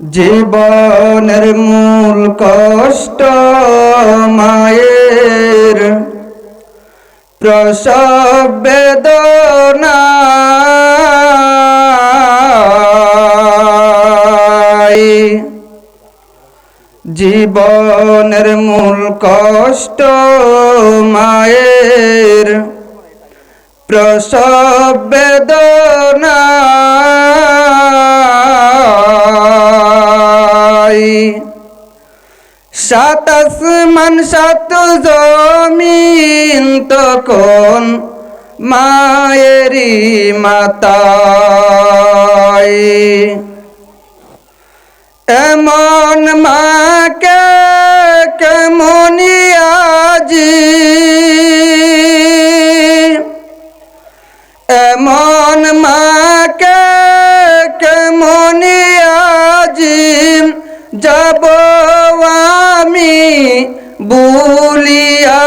জীবনের মূল কষ্ট মায়ের। প্রসব বেদনা। জীবনের মূল কষ্ট মায়ের। প্রসব বেদনা। সাত আসমান সাত জমিন তখন মায়েরি মাতায়। এমন মাকে কেমনি আজি বুলিয়া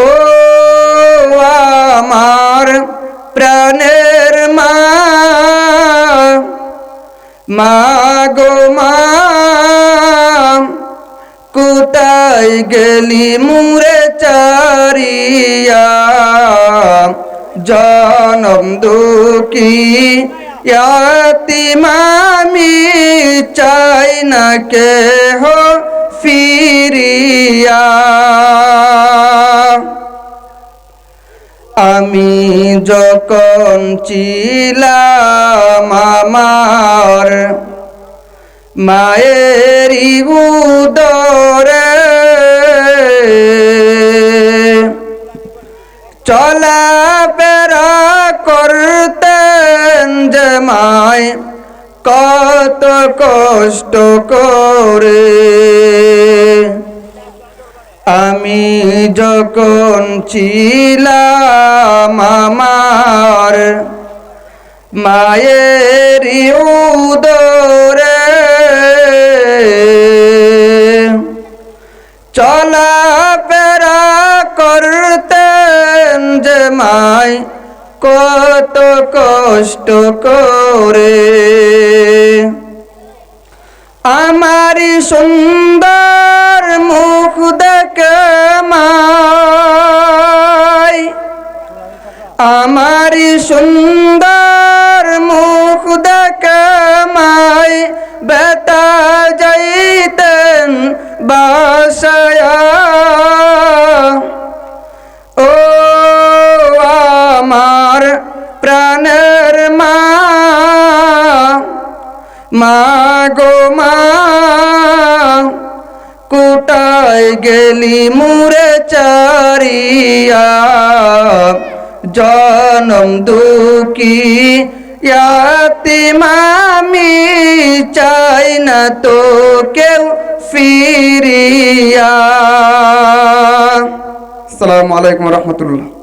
ও আমার প্রাণের মা মা গো মা কোথায় গেলি মুরে চারিয়া? জনম দুঃখী মামি চাই না কে হো ফিরিয়া। আমি যখন ছিলাম আমার মায়েরই উদরে চলা কত কষ্ট করে। আমি যখন ছিলাম আমার মায়ের উদরে চলা পেরা করতেন যে মায় কত কষ্ট করে। আমারি সুন্দর মুখ দেখে আমারি সুন্দর মুখ দেখে মাই। বেতা যাইতেন বাসায়া। মা গো মা, কোটায় গেলি মুরে চারিয়া, জনম দুঃখী মামি চাই না তো কেউ ফিরিয়া। আসসালামু আলাইকুম রহমতুল্লাহ।